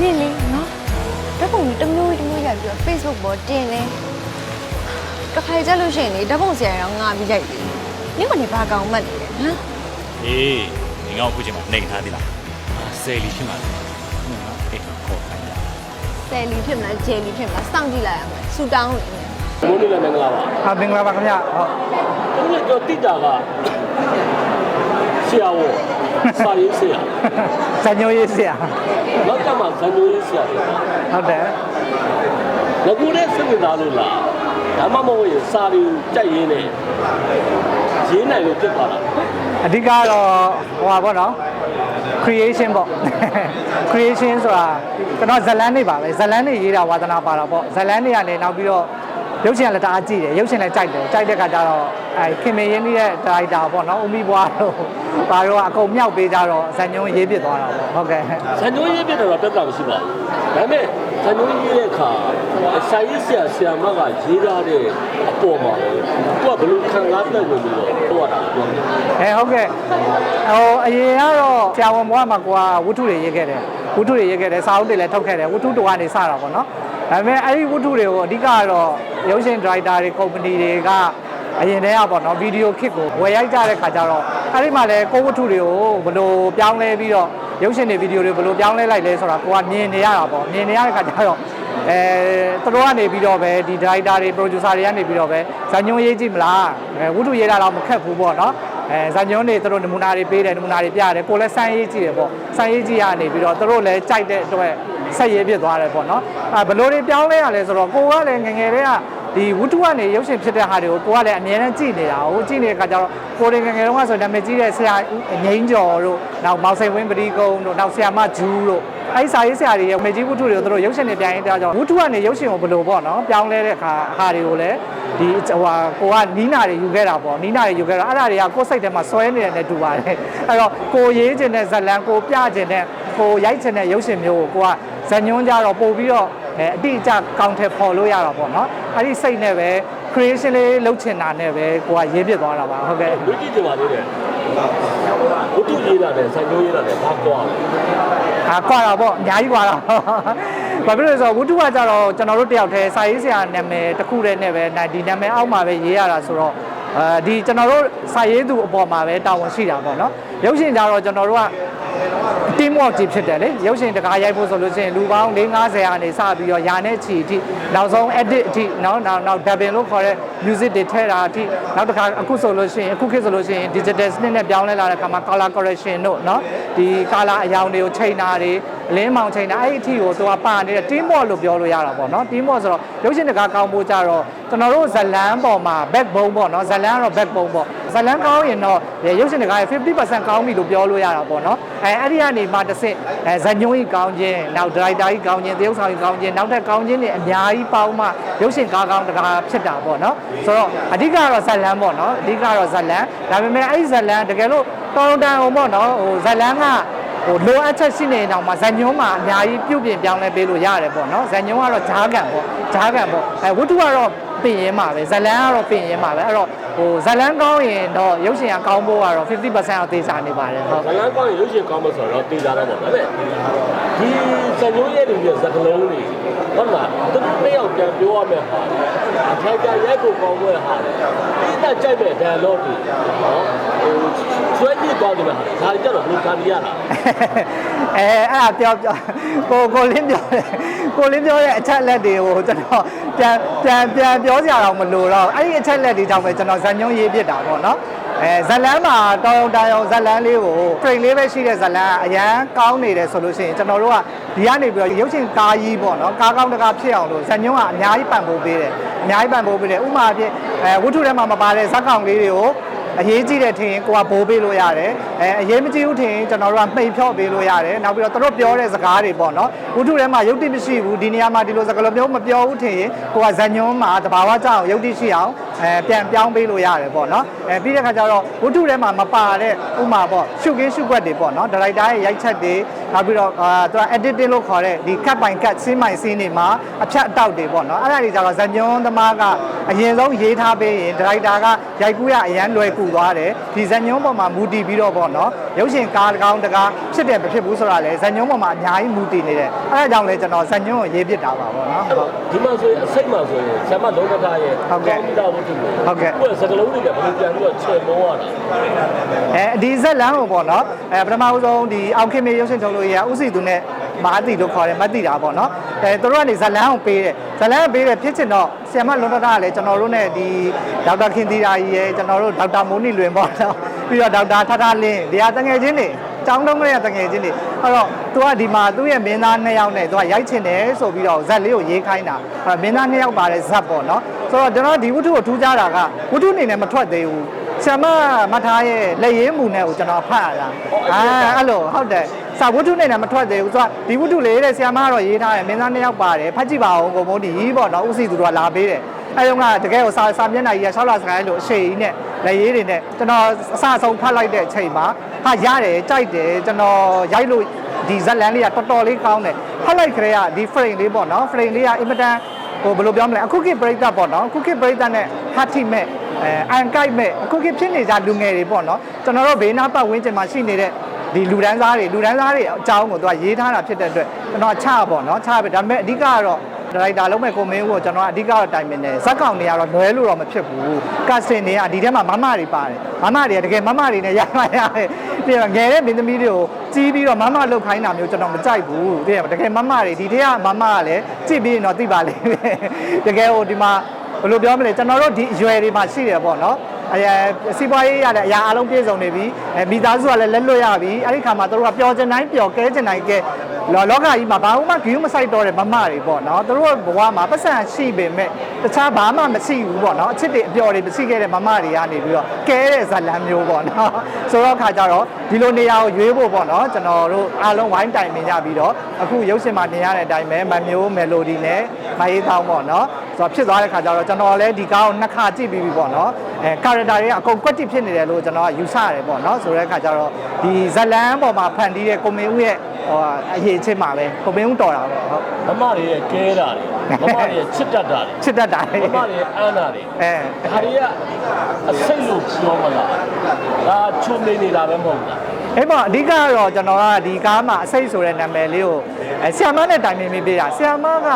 နင့်လေနော်ဓာတ်ပုံကြီးတစ်မျိုးတစ်မျိုးရိုက်ပြီးတော့ Facebook ပေါ်တင်လဲတစ်ခါကြလို့ရှိရင်လေဓာတ်ပုံဆရာရောငါပြီးရိုက်တယ်နင့်ကနေဘာကောင်မှတ်နေလဲဟမ်အေးငငေါ့အခုချိန်မှာနေထားသေးလားဆယ်လီဖြစ်မှာလေအေးခေါ်ခိုင်းတာဆယ်လီဖြစ်မလားဂျယ်လီဖြစ်မလားစောင့်ကြည့်လိုက်ရမယ်ဆူတောင်းနေတယ်မိုးလေးလည်းမင်္ဂလာပါဟာမင်္ဂလာပါခင်ဗျဟုတ်ဒီနေ့ကျွန်တော်တိတာက ဆရာဝစာရေးဆရာဇညိုရေးဆရာနောက်ကျမှဇန်နဝါရီဆရာတွေပါဟုတ်တယ်ငကူနဲ့စိတ်ဝင်စားလို့လားဒါမှမဟုတ်ရင်စာရီကြိုက်ရင်းနဲ့ရေးနိုင်လို့ပြစ်သွားတာအဓိကတော့ဟိုပါပေါ့နော် creation ပေါ့ creation ဆိုတာကျွန်တော်ဇလန်းနေပါပဲဇလန်းနေရေးတာဝါသနာပါတာပေါ့ဇလန်းနေကလည်းနောက်ပြီးတော့ ရုပ်ရှင်ကလည်းတအားကြည့်တယ်ရုပ်ရှင်လည်းကြိုက်တယ်ကြိုက်တဲ့ခါကျတော့အဲခင်မင်းရင်းနေတဲ့ဒါရိုက်တာပေါ့နော်ဦးမိဘွားတို့ဘာတို့ကအကုန်မြောက်ပေးကြတော့ဇညုံရေးပြစ်သွားတာပေါ့ဟုတ်ကဲ့ဇန်နဝါရီပြစ်တယ်တော့ပြဿနာမရှိပါဘူးဒါပေမဲ့ဇန်နဝါရီရေးတဲ့အခါစာရေးဆရာဆရာမကရေးထားတဲ့အပေါ်မှာကိုကဘယ်လိုခံစားတတ်လို့လို့တော့တာပြောတယ်အဲဟုတ်ကဲ့ဟိုအရင်ကတော့ဆရာဝန်ဘွားမှာကိုကဝတ္ထုတွေရေးခဲ့တယ်ဝတ္ထုတွေရေးခဲ့တယ်စာအုပ်တွေလည်းထုတ်ခဲ့တယ်ဝတ္ထုတော်ကနေစတာပေါ့နော် ဒါပေမဲ့အဲ့ဒီဝတ္ထုတွေကိုအဓိကကတော့ရုပ်ရှင်ဒရိုက်တာတွေကုမ္ပဏီတွေကအရင်တည်းကပေါ့နော်ဗီဒီယိုခစ်ကိုဝယ်ရိုက်ကြတဲ့ခါကျတော့အဲ့ဒီမှာလည်းကိုယ်ဝတ္ထုတွေကိုဘယ်လိုပြောင်းလဲပြီးတော့ရုပ်ရှင်တွေဗီဒီယိုတွေဘယ်လိုပြောင်းလဲလိုက်လဲဆိုတာကိုကမြင်နေရတာပေါ့မြင်နေရတဲ့ခါကျတော့အဲသူတို့ကနေပြီးတော့ပဲဒီဒါရိုက်တာတွေပရိုဂျူဆာတွေကနေပြီးတော့ပဲဇာညုံရေးကြည့်မလားအဲဝတ္ထုရေးတာတော့မခက်ဘူးပေါ့နော်အဲဇာညုံတွေသူတို့နမူနာတွေပေးတယ်နမူနာတွေပြတယ်ကိုလည်းစမ်းရေးကြည့်တယ်ပေါ့စမ်းရေးကြည့်ရနေပြီးတော့သူတို့လည်းကြိုက်တဲ့အတွက် ဆက်ရေးဖြစ်သွားတယ်ပေါ့နော်အဲဘယ်လိုတွေပြောင်းလဲရလဲဆိုတော့ကိုကလည်းငယ်ငယ်တည်းကဒီဝတ္ထုကနေရုပ်ရှင်ဖြစ်တဲ့ဟာတွေကိုကိုကလည်းအမြဲတမ်းကြည့်နေတာဟိုကြည့်နေတဲ့အခါကျတော့ကိုတွေငယ်ငယ်တုန်းကဆိုနာမည်ကြီးတဲ့ဆရာငိမ့်ကျော်တို့နောက်မောင်စိန်ဝင်းပတိကုန်းတို့နောက်ဆရာမဂျူးတို့အဲ့ဒီစာရေးဆရာတွေရဲ့မေကြီးဝတ္ထုတွေကိုသူတို့ရုပ်ရှင်တွေပြန်ရင်တရားကြောင့်ဝတ္ထုကနေရုပ်ရှင်ကိုဘယ်လိုပေါ့နော်ပြောင်းလဲတဲ့အခါဟာတွေကိုလည်းဒီဟိုဟာကိုကနီးနာတွေယူခဲ့တာပေါ့နီးနာတွေယူခဲ့တော့အဲ့ဒါတွေကကိုယ်စိတ်ထဲမှာစွဲနေတဲ့နဲ့တူပါတယ်အဲ့တော့ကိုရေးခြင်းတဲ့ဇလန်ကိုပြခြင်းတဲ့ကိုရိုက်ခြင်းတဲ့ရုပ်ရှင်မျိုးကိုကိုက ဇညွန်းကြတော့ပို့ပြီးတော့အဲအတိအကျကောင်းထည့်ဖော်လို့ရတာပေါ့နော်အဲ့ဒီစိတ်နဲ့ပဲ creation လေးလုပ်ချင်တာနဲ့ပဲကိုကရေးပြသွားတာပါဟုတ်ကဲ့လူကြည့်ကြပါသေးတယ်ဘုသူရေးတာနဲ့ဇန်နဝါရီရေးတာနဲ့ဘာကွာလဲအာကွာတာပေါ့အများကြီးကွာတာဘာဖြစ်လို့လဲဆိုတော့ဝတ္ထုကကြတော့ကျွန်တော်တို့တယောက်တည်းစာရေးဆရာနာမည်တစ်ခုတည်းနဲ့ပဲနိုင်ဒီနာမည်အောက်မှာပဲရေးရတာဆိုတော့အဲဒီကျွန်တော်တို့စာရေးသူအပေါ်မှာပဲတာဝန်ရှိတာပေါ့နော်ရုပ်ရှင်ကြတော့ကျွန်တော်တို့က team work ကြီးဖြစ်တယ်လေရုပ်ရှင်တကားရိုက်ဖို့ဆိုလို့ရှိရင်လူပေါင်း450ကနေစပြီးတော့ယာနဲ့ချီအထိနောက်ဆုံး edit အထိနော်နောက်နောက် dubbing လို့ခေါ်တဲ့ music တွေထည့်တာအထိနောက်တစ်ခါအခုဆိုလို့ရှိရင်အခုခေတ်ဆိုလို့ရှိရင် digital စနစ်နဲ့ပြောင်းလဲလာတဲ့အခါမှာ color correction တို့နော်ဒီ color အရောင်တွေကိုချိန်တာတွေအလင်းမောင်ချိန်တာအဲ့ဒီအထိကိုသူကပါနေတဲ့ team work လို့ပြောလို့ရတာပေါ့နော် team work ဆိုတော့ရုပ်ရှင်တကားကောင်းဖို့ကြတော့ကျွန်တော်တို့ဇလန်းပေါ်မှာ backbone ပေါ့နော်ဇလန်းကတော့ backbone ပေါ့ ဇလန်းကောင်းရင်တော့ရုပ်ရှင်တကားရဲ့50%ကောင်းပြီလို့ပြောလို့ရတာပေါ့နော်အဲအဲ့ဒီကနေမှတစ်ဆင့်အဲဇညုံကြီးကောင်းခြင်းနောက်ဒရိုက်တာကြီးကောင်းခြင်းသရုပ်ဆောင်ကြီးကောင်းခြင်းနောက်ထပ်ကောင်းခြင်းတွေအများကြီးပေါင်းမှရုပ်ရှင်ကားကောင်းတကားဖြစ်တာပေါ့နော်ဆိုတော့အဓိကတော့ဇလန်းပေါ့နော်အဓိကတော့ဇလန်းဒါပေမဲ့အဲ့ဒီဇလန်းတကယ်လို့တော်တော်တန်အောင်ပေါ့နော်ဟိုဇလန်းကဟိုလိုအပ်ချက်ရှိနေတော့မှဇညုံမှာအများကြီးပြုပြင်ပြောင်းလဲပေးလို့ရတယ်ပေါ့နော်ဇညုံကတော့ဂျားကန်ပေါ့ဂျားကန်ပေါ့အဲဝတ္ထုကတော့ ပြင်ရင်မှာပဲဇလန်းကတော့ပြင်ရင်မှာပဲအဲ့တော့ဟိုဇလန်းကောင်းရင်တော့ရုပ်ရှင်ကကောင်းဖို့ကတော့50%တော့သေချာနေပါတယ်ဟုတ်ဇလန်းကောင်းရင်ရုပ်ရှင်ကောင်းမှဆိုတော့တေးကြတော့ပေါ့ဒါပေမဲ့ဒီဇန်နဝါရီရဲ့လူရဲ့ဇကလုံးတွေဟုတ်လားသူတို့တစ်ယောက်ပြန်ပြောရမယ်ဟာအထိုက်ကြရိုက်ဖို့ကောင်းတဲ့ဟာဒီတက်ကြိုက်တဲ့ dialogue တွေနော်ဟို ဆွဲကြည့်သွားတယ်ဟာဒါကြတော့ဘယ်လိုခံရတာအဲအဲ့ဒါပြောပြောကိုကိုလင်းပြောတယ်ကိုလင်းပြောတဲ့အချက်လက်တွေကိုကျွန်တော်ပြန်ပြန်ပြန်ပြောစရာတော့မလိုတော့အဲ့ဒီအချက်လက်တွေကြောင့်ပဲကျွန်တော်ဇန်ညုံရေးပြစ်တာပေါ့နော်အဲဇလန်းမှာတောင်းတရောင်ဇလန်းလေးကို frame လေးပဲရှိတဲ့ဇလန်းကအရန်ကောင်းနေတယ်ဆိုလို့ရှိရင်ကျွန်တော်တို့ကဒီကနေပြီးတော့ရုပ်ရှင်ကားကြီးပေါ့နော်ကားကောင်းတကားဖြစ်အောင်လို့ဇန်ညုံကအများကြီးပံ့ပိုးပေးတယ်အများကြီးပံ့ပိုးပေးတယ်ဥပမာအဖြစ်အဲဝတ္ထုထဲမှာမပါတဲ့ဇက်ကောင်လေးတွေကို အရေးကြီးတဲ့ထင်ရင်ကိုကဘိုးပေးလို့ရတယ်အဲအရေးမကြီးဘူးထင်ရင်ကျွန်တော်တို့ကမှိန်ဖြော့ပေးလို့ရတယ်နောက်ပြီးတော့သူတို့ပြောတဲ့စကားတွေပေါ့နော်ဝတ္ထုထဲမှာယုတ်တိမရှိဘူးဒီနေရာမှာဒီလိုစကားလုံးမျိုးမပြောဘူးထင်ရင်ကိုကဇညွန်းမှာတဘာဝကြအောင်ယုတ်တိရှိအောင်အဲပြန်ပြောင်းပေးလို့ရတယ်ပေါ့နော်အဲပြီးတဲ့ခါကျတော့ဝတ္ထုထဲမှာမပါတဲ့ဥမာပေါ့ရှုကင်းရှုကွက်တွေပေါ့နော်ဒါရိုက်တာရဲ့ရိုက်ချက်တွေနောက်ပြီးတော့အာသူက editing လို့ခေါ်တဲ့ဒီ cut by cut စင်းမိုင်စင်းတွေမှာအဖြတ်အတောက်တွေပေါ့နော်အဲ့ဒါတွေကြတော့ဇညွန်းသမားကအရင်ဆုံးရေးထားပေးရင်ဒါရိုက်တာကရိုက်ကူးရအရန်လွယ်ကူသွားတယ်ဒီဇညွန်းပေါ်မှာမူတည်ပြီးတော့ပေါ့နော်ရုပ်ရှင်ကားတကောင်းတကားဖြစ်တယ်မဖြစ်ဘူးဆိုတာလေဇညွန်းပေါ်မှာအများကြီးမူတည်နေတယ်အဲ့ဒါကြောင့်လေကျွန်တော်ဇညွန်းကိုရေးပြစ်တာပါပေါ့နော်ဟုတ်ဒီမှာဆိုရင်အစိတ်မှာဆိုရင်ဆ iam မလုံးဝသားရဲ့ဟုတ်ကဲ့ပြီးသားလို့ဖြစ်တယ်ဟုတ်ကဲ့သူကစကလုံးတွေကဘယ်လိုပြန်ပြီးတော့ချေမောရတာအဲဒီဇက်လန်းကိုပေါ့နော်အဲပထမဦးဆုံးဒီအောင်ခင်မေရုပ်ရှင်ထုတ်လို့ရဥစီသူနဲ့ မာတိလို့ခေါ်တယ်မတိတာပေါ့နော်အဲသူတို့ကနေဇက်လန်းကိုပေးတယ်ဇက်လန်းကိုပေးတယ်ဖြစ်ချင်တော့ဆီယမလွန်တတာကလည်းကျွန်တော်တို့ ਨੇ ဒီဒေါက်တာခင်သီရာကြီးရယ်ကျွန်တော်တို့ဒေါက်တာမိုးနီလွင်ပေါ့နော်ပြီးတော့ဒေါက်တာထထလင်းဒီဟာတငယ်ချင်းတွေကျောင်းတုံးကလေးကတငယ်ချင်းတွေအဲ့တော့သူကဒီမှာသူ့ရဲ့မင်းသားနှစ်ယောက်နဲ့သူကရိုက်ချင်တယ်ဆိုပြီးတော့ဇက်လေးကိုရေးခိုင်းတာအဲ့မင်းသားနှစ်ယောက်ပါတဲ့ဇက်ပေါ့နော်ဆိုတော့ကျွန်တော်ဒီဝတ္ထုကိုထူးခြားတာကဝတ္ထုအနေနဲ့မထွက်သေးဘူးဆ iam မထားရဲ့လက်ရင်းမူနဲ့ကိုကျွန်တော်ဖတ်ရတာအာအဲ့လိုဟုတ်တယ် စာဝတ္ထုနဲ့လည်းမထွက်သေးဘူးသူကဒီဝတ္ထုလေးတဲ့ဆ iam ကတော့ရေးထားတယ်မင်းသားနှစ်ယောက်ပါတယ်ဖတ်ကြည့်ပါဦးကိုမိုးဒီပေါ့နော်ဥစီသူတို့ကလာပေးတယ်အဲ့တော့ကတကယ်ကိုစာစာမျက်နှာကြီးက6လစကိုင်းလို့အရှိကြီးနဲ့လက်ရေးတွေနဲ့ကျွန်တော်အစအဆုံးဖတ်လိုက်တဲ့အချိန်မှာဟာရတယ်ကြိုက်တယ်ကျွန်တော်ရိုက်လို့ဒီဇက်လန်လေးကတော်တော်လေးကောင်းတယ်ဖတ်လိုက်ကြရဒီ frame လေးပေါ့နော် frame လေးကအင်မတန်ဟိုဘယ်လိုပြောမလဲအခုခေတ်ပြိတ္တပေါ့နော်အခုခေတ်ပြိတ္တနဲ့ဟာတိမဲ့အဲအန်ကိုက်မဲ့အခုခေတ်ဖြစ်နေကြလူငယ်တွေပေါ့နော်ကျွန်တော်တို့ဘေးနားပတ်ဝန်းကျင်မှာရှိနေတဲ့ ဒီလူဒန်းစားတွေလူဒန်းစားတွေအကြောင်းကိုသူကရေးထားတာဖြစ်တဲ့အတွက်ကျွန်တော်ချပေါ့နော်ချပဲဒါပေမဲ့အဓိကကတော့ဒါရိုက်တာလုံးမဲ့ကိုမင်းကိုကျွန်တော်ကအဓိကတော့တိုင်ပင်တယ်ဇက်ကောင်တွေကတော့လွဲလို့တော့မဖြစ်ဘူးကတ်စင်တွေကဒီထဲမှာမမတွေပါတယ်မမတွေကတကယ်မမတွေနဲ့ရိုက်မှရတယ်ပြီးတော့ငယ်တဲ့မင်းသမီးတွေကိုကြီးပြီးတော့မမလုတ်ခိုင်းတာမျိုးကျွန်တော်မကြိုက်ဘူးပြီးတော့တကယ်မမတွေဒီထဲကမမကလည်းကြည့်ပြီးရင်တော့သိပါလိမ့်မယ်တကယ်ဟိုဒီမှာဘယ်လိုပြောမလဲကျွန်တော်တို့ဒီအရွယ်တွေမှာရှိတယ်ပေါ့နော် အဲစီးပွားရေးရတဲ့အရာအလုံးပြည့်စုံနေပြီအဲမိသားစုကလည်းလက်လွတ်ရပြီအဲ့ဒီခါမှာတို့ကပျော်ချင်တိုင်းပျော်ကဲချင်တိုင်းကဲလောလောကကြီးမှာဘာမှဂရုမစိုက်တော့တဲ့မမတွေပေါ့နော်တို့ဘဝမှာပတ်စံရှိပေမဲ့တခြားဘာမှမရှိဘူးပေါ့နော်အချစ်တွေအပျော်တွေမရှိခဲ့တဲ့မမတွေကနေပြီးတော့ကဲတဲ့ဇာလန်မျိုးပေါ့နော်ဆိုတော့ခါကြတော့ဒီလိုနေရာကိုရွေးဖို့ပေါ့နော်ကျွန်တော်တို့အားလုံးဝိုင်းတိုင်ပင်ကြပြီးတော့အခုရုပ်ရှင်မှာတင်ရတဲ့အတိုင်းပဲမမျိုးမယ်လိုဒီနဲ့မရေးတောင်းပေါ့နော်ဆိုတော့ဖြစ်သွားတဲ့ခါကျတော့ကျွန်တော်လည်းဒီကားကိုနှစ်ခါကြည့်ပြီးပြီပေါ့နော် အဲ character တွေကအကုန်ကွက်တိဖြစ်နေတယ်လို့ကျွန်တော်ကယူဆရတယ်ပေါ့နော်ဆိုတဲ့ခါကျတော့ဒီဇလန်ပေါ်မှာဖန်တီးတဲ့ကိုမင်းဦးရဲ့ဟိုအရေးချင်းမှာပဲကိုမင်းဦးတော်တာပေါ့ဟုတ်မမတွေရဲ့ကဲတာတွေမမတွေရဲ့ချစ်တတ်တာတွေချစ်တတ်တာလေမမတွေရဲ့အမ်းတာတွေအဲဒါတွေကအစိတ်လို့ပြောမလားဒါချုံနေနေတာပဲမဟုတ်လားအဲ့ပေါ့အဓိကကတော့ကျွန်တော်ကဒီကားမှာအစိတ်ဆိုတဲ့နာမည်လေးကို အဲဆီယမနဲ့တိုင်ပင်ပေးပေးတာဆီယမက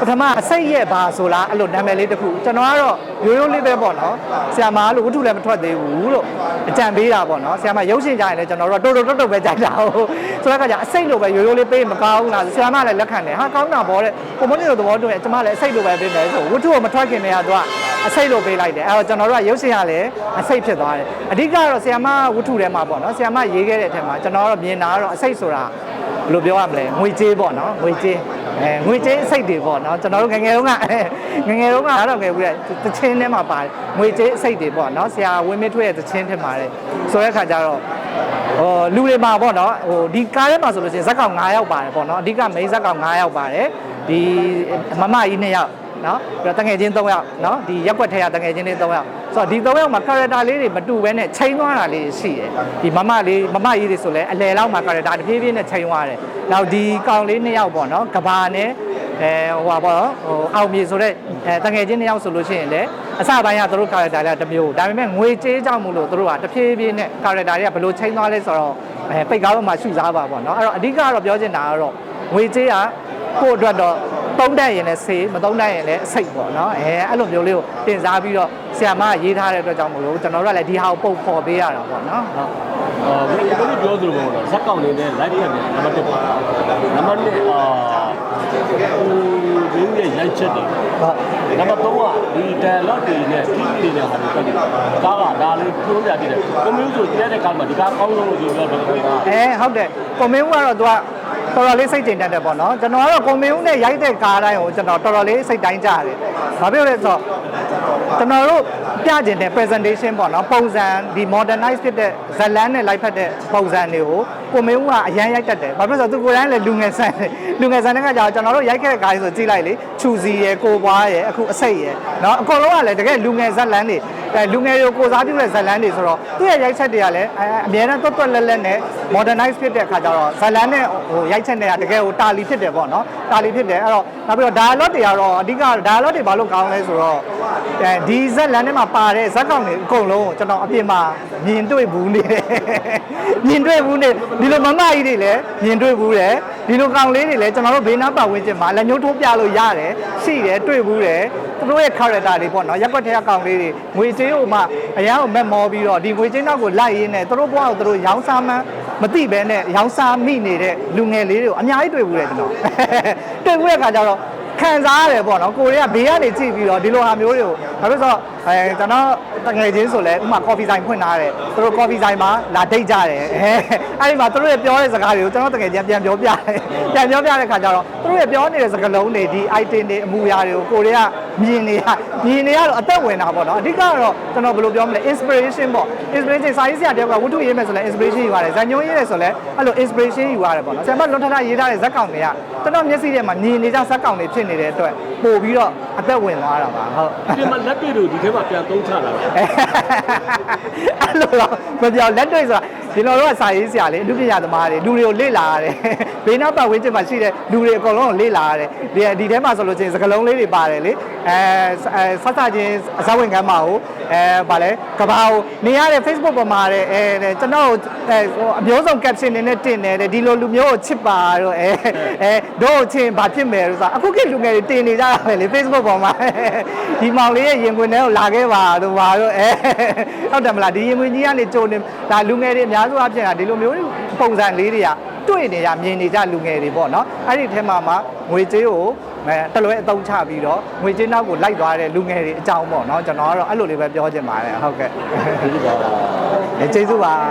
ပထမအစိတ်ရဲ့ဘာဆိုလားအဲ့လိုနာမည်လေးတစ်ခုကျွန်တော်ကတော့ရိုးရိုးလေးပဲပေါ့နော်ဆီယမလို့ဝတ္ထုလည်းမထွက်သေးဘူးလို့အကြံပေးတာပေါ့နော်ဆီယမရုပ်ရှင်ကြရင်လည်းကျွန်တော်တို့ကတိုးတိုးတုတ်တုတ်ပဲကြိုက်တာဟုတ်ဆိုတော့ကကြအစိတ်လိုပဲရိုးရိုးလေးပေးမကောင်းဘူးလားဆီယမလည်းလက်ခံတယ်ဟာကောင်းတာပေါ့တဲ့ကိုမွန်နေတို့သဘောတူရင်ကျွန်မလည်းအစိတ်လိုပဲပေးမယ်ဆိုဝတ္ထုကိုမထွက်ခင်တည်းကသူကအစိတ်လိုပေးလိုက်တယ်အဲ့တော့ကျွန်တော်တို့ကရုပ်ရှင်ရလည်းအစိတ်ဖြစ်သွားတယ်အဓိကတော့ဆီယမဝတ္ထုထဲမှာပေါ့နော်ဆီယမရေးခဲ့တဲ့အထက်မှာကျွန်တော်ကတော့မြင်တာကတော့အစိတ်ဆိုတာ ဘယ်လိုပြောရမလဲငွေကြေးပေါ့နော်ငွေကြေးအဲငွေကြေးအစိတ်တွေပေါ့နော်ကျွန်တော်တို့ငယ်ငယ်တုန်းကငယ်ငယ်တုန်းကတော့ငယ်ဘူးလေတချင်းထဲမှာပါတယ်ငွေကြေးအစိတ်တွေပေါ့နော်ဆရာဝင်းမင်းထွေးရဲ့တချင်းထဲမှာတယ်ဆိုတဲ့ခါကျတော့ဟိုလူတွေမှာပေါ့နော်ဟိုဒီကားထဲမှာဆိုလို့ရှိရင်ဇက်ကောင်9ယောက်ပါတယ်ပေါ့နော်အဓိကမိန်းဇက်ကောင်9ယောက်ပါတယ်ဒီမမကြီး2ယောက် နော်ပြီးတော့တငယ်ချင်း3ယောက်နော်ဒီရက်ွက်ထဲကတငယ်ချင်းလေး3ယောက်ဆိုတော့ဒီ3ယောက်မှာ character လေးတွေမတူဘဲနဲ့ချိန်သွားတာလေးရှိတယ်ဒီမမလေးမမကြီးတွေဆိုလဲအလယ်လောက်မှာ character တဖြည်းဖြည်းနဲ့ချိန်သွားတယ်နောက်ဒီကောင်လေး2ယောက်ပေါ့နော်ကဘာနဲ့အဲဟိုပါပေါ့ဟိုအောင်မြေဆိုတဲ့အဲတငယ်ချင်း2ယောက်ဆိုလို့ရှိရင်လည်းအစပိုင်းကသူတို့ character တွေကတစ်မျိုးဒါပေမဲ့ငွေကြေးကြောင့်မို့လို့သူတို့ကတဖြည်းဖြည်းနဲ့ character တွေကဘယ်လိုချိန်သွားလဲဆိုတော့အဲပိတ်ကားပေါ်မှာရှုစားပါပေါ့နော်အဲ့တော့အဓိကတော့ပြောချင်တာကတော့ငွေကြေးကကိုယ့်အတွက်တော့ သုံးတတ်ရင်လည်းဆေးမသုံးတတ်ရင်လည်းအစိတ်ပေါ့နော်အဲအဲ့လိုမျိုးလေးကိုတင်စားပြီးတော့ဆရာမကရေးထားတဲ့အတွက်ကြောင့်မလို့ကျွန်တော်တို့ကလည်းဒီဟာကိုပုံဖော်ပေးရတာပေါ့နော်ဟုတ်အာဘယ်လိုပြောသလိုပေါ့နော်ဇက်ကောင်နေနဲ့လိုက်ရမယ်နံပါတ်1ပါနံပါတ်2အာဟိုဒီရဲ့ရိုက်ချက်တွေဟုတ်နံပါတ်3ကဒီ dialogue တွေနဲ့ key တွေနဲ့ဟာတွေတက်တယ်ကားကဒါလေးပြောပြတည်တယ်ကွန်မြူဆိုတဲ့တဲ့ကားမှာဒီကားကောင်းဆုံးလို့ပြောတော့တယ်ကွာအဲဟုတ်တယ်ကွန်မင်းဦးကတော့သူက တော်တော်လေးစိတ်ကျဉ်တတ်တယ်ပေါ့နော်ကျွန်တော်ကတော့ကိုမေဦးနဲ့ရိုက်တဲ့ကားတိုင်းကိုကျွန်တော်တော်တော်လေးစိတ်တိုင်းကြရတယ်ဘာဖြစ်လဲဆိုတော့ကျွန်တော်တို့ပြကျင်တဲ့ presentation ပေါ့နော်ပုံစံဒီ modernize ဖြစ်တဲ့ဇလန်းနဲ့လိုက်ဖက်တဲ့ပုံစံတွေကိုကိုမေဦးကအရန်ရိုက်တတ်တယ်ဘာဖြစ်လဲဆိုတော့သူကိုယ်တိုင်းလည်းလူငယ်ဆန်တယ်လူငယ်ဆန်တဲ့ကကြောင့်ကျွန်တော်တို့ရိုက်ခဲ့တဲ့ကားတွေဆိုကြည့်လိုက်လေခြူစီရယ်ကိုပွားရယ်အခုအစိတ်ရယ်နော်အကုန်လုံးကလည်းတကယ်လူငယ်ဇလန်းတွေ လူငယ်တွေကိုကိုစားပြုတဲ့ဇတ်လန်းတွေဆိုတော့သူ့ရဲ့ရိုက်ချက်တွေကလည်းအဲအများနဲ့တွတ်တွတ်လက်လက်နဲ့ modernize ဖြစ်တဲ့ခါကျတော့ဇတ်လန်းနဲ့ဟိုရိုက်ချက်တွေကတကယ်ဟိုတာလီဖြစ်တယ်ပေါ့နော်တာလီဖြစ်တယ်အဲ့တော့နောက်ပြီးတော့ dialogue တွေကတော့အဓိက dialogue တွေဘာလို့ကောင်းလဲဆိုတော့အဲဒီဇက်လန်ထဲမှာပါတဲ့ဇက်ကောင်တွေအကုန်လုံးကျွန်တော်အပြင်မှာမြင်တွေ့ဘူးနေတယ်မြင်တွေ့ဘူးနေဒီလိုမမကြီးတွေလည်းမြင်တွေ့ဘူးတယ် ဒီလိုကောင်လေးတွေလည်းကျွန်တော်တို့ဘေးနားပတ်ဝန်းကျင်မှာလက်ညှိုးထိုးပြလို့ရတယ်ရှိတယ်တွေ့ဘူးတယ်သူတို့ရဲ့ character တွေပေါ့နော်ရက်ွက်ထဲအကောင်လေးတွေငွေကြေးကိုမှအရန်ကိုမက်မောပြီးတော့ဒီငွေကြေးနောက်ကိုလိုက်ရင်းနဲ့သူတို့ဘဝကိုသူတို့ရောင်းစားမှန်းမသိဘဲနဲ့ရောင်းစားမိနေတဲ့လူငယ်လေးတွေကိုအများကြီးတွေ့ဘူးတယ်ကျွန်တော်တွေ့ဘူးတဲ့အခါကျတော့ခံစားရတယ်ပေါ့နော်ကိုရီးယားဘေးကနေကြည့်ပြီးတော့ဒီလိုဟာမျိုးတွေကိုဘာလို့လဲဆိုတော့အဲကျွန်တော် တငယ်ချင်းဆိုလဲဥမာကော်ဖီဆိုင်ဖွင့်ထားတယ်သူတို့ကော်ဖီဆိုင်မှာလာဒိတ်ကြတယ်အဲအဲ့ဒီမှာသူတို့ရဲ့ပြောတဲ့စကားတွေကိုကျွန်တော်တငယ်ချင်းပြန်ပြောပြတယ်ပြန်ပြောပြတဲ့ခါကျတော့သူတို့ရဲ့ပြောနေတဲ့စကားလုံးတွေဒီ item တွေအမူအရာတွေကိုကိုရီးယား မြင်နေရမြင်နေရတော့အသက်ဝင်တာပေါ့နော်အဓိကတော့ကျွန်တော်ဘယ်လိုပြောမလဲ inspiration ပေါ့ inspiration စာရေးဆရာတယောက်ကဝတ္ထုရေးမယ်ဆိုလဲ inspiration ယူရတယ်ဇာညုံရေးတယ်ဆိုလဲအဲ့လို inspiration ယူရတယ်ပေါ့နော်ဆရာမလွန်ထထရေးထားတဲ့ဇက်ကောင်တွေကကျွန်တော်မျက်စိထဲမှာမြင်နေကြဇက်ကောင်တွေဖြစ်နေတဲ့အတွက်ပို့ပြီးတော့အသက်ဝင်သွားတာပါဟုတ်ဒီမှာလက်တွေ့တို့ဒီထဲမှာပြန်သုံးချတာပဲအဲ့လိုတော့မပြောလက်တွေ့ဆိုတာ ဒီလိုတော့စာရေးဆရာလေအမှုပညာသမားတွေလူတွေကိုလေ့လာရတယ်ဘေးနောက်ပတ်ဝန်းကျင်မှာရှိတဲ့လူတွေအကုန်လုံးကိုလေ့လာရတယ်ဒီဒီထဲမှာဆိုလို့ချင်းစကလုံးလေးတွေပါတယ်လေအဲအဲဆက်စချင်းအစဝင်ကမ်းမှာကိုအဲဗာလဲကဘာကိုနေရတဲ့ Facebook ပေါ်မှာတဲ့အဲကျွန်တော်အဲအမျိုးဆုံး caption တွေနဲ့တင်တယ်တဲ့ဒီလိုလူမျိုးကိုချစ်ပါတော့အဲအဲတို့ချင်းဘာဖြစ်မယ်လို့ဆိုတာအခုခေတ်လူငယ်တွေတင်နေကြတာပဲလေ Facebook ပေါ်မှာဒီမောင်လေးရဲ့ရင်ခွင်ထဲကိုလာခဲ့ပါတော့ဘာတော့အဲဟုတ်တယ်မလားဒီရင်ခွင်ကြီးကနေကြုံနေဒါလူငယ်တွေအများစုအပြင်ကဒီလိုမျိုးပုံစံလေးတွေကတွေ့နေကြမြင်နေကြလူငယ်တွေပေါ့နော်အဲ့ဒီထဲမှာမှငွေကြေးကိုအဲတလွဲအသုံးချပြီးတော့ငွေကြေးနောက်ကိုလိုက်သွားတဲ့လူငယ်တွေအကြောင်းပေါ့နော်ကျွန်တော်ကတော့အဲ့လိုလေးပဲပြောချင်ပါတယ်ဟုတ်ကဲ့ဒီကကျေးဇူးပါ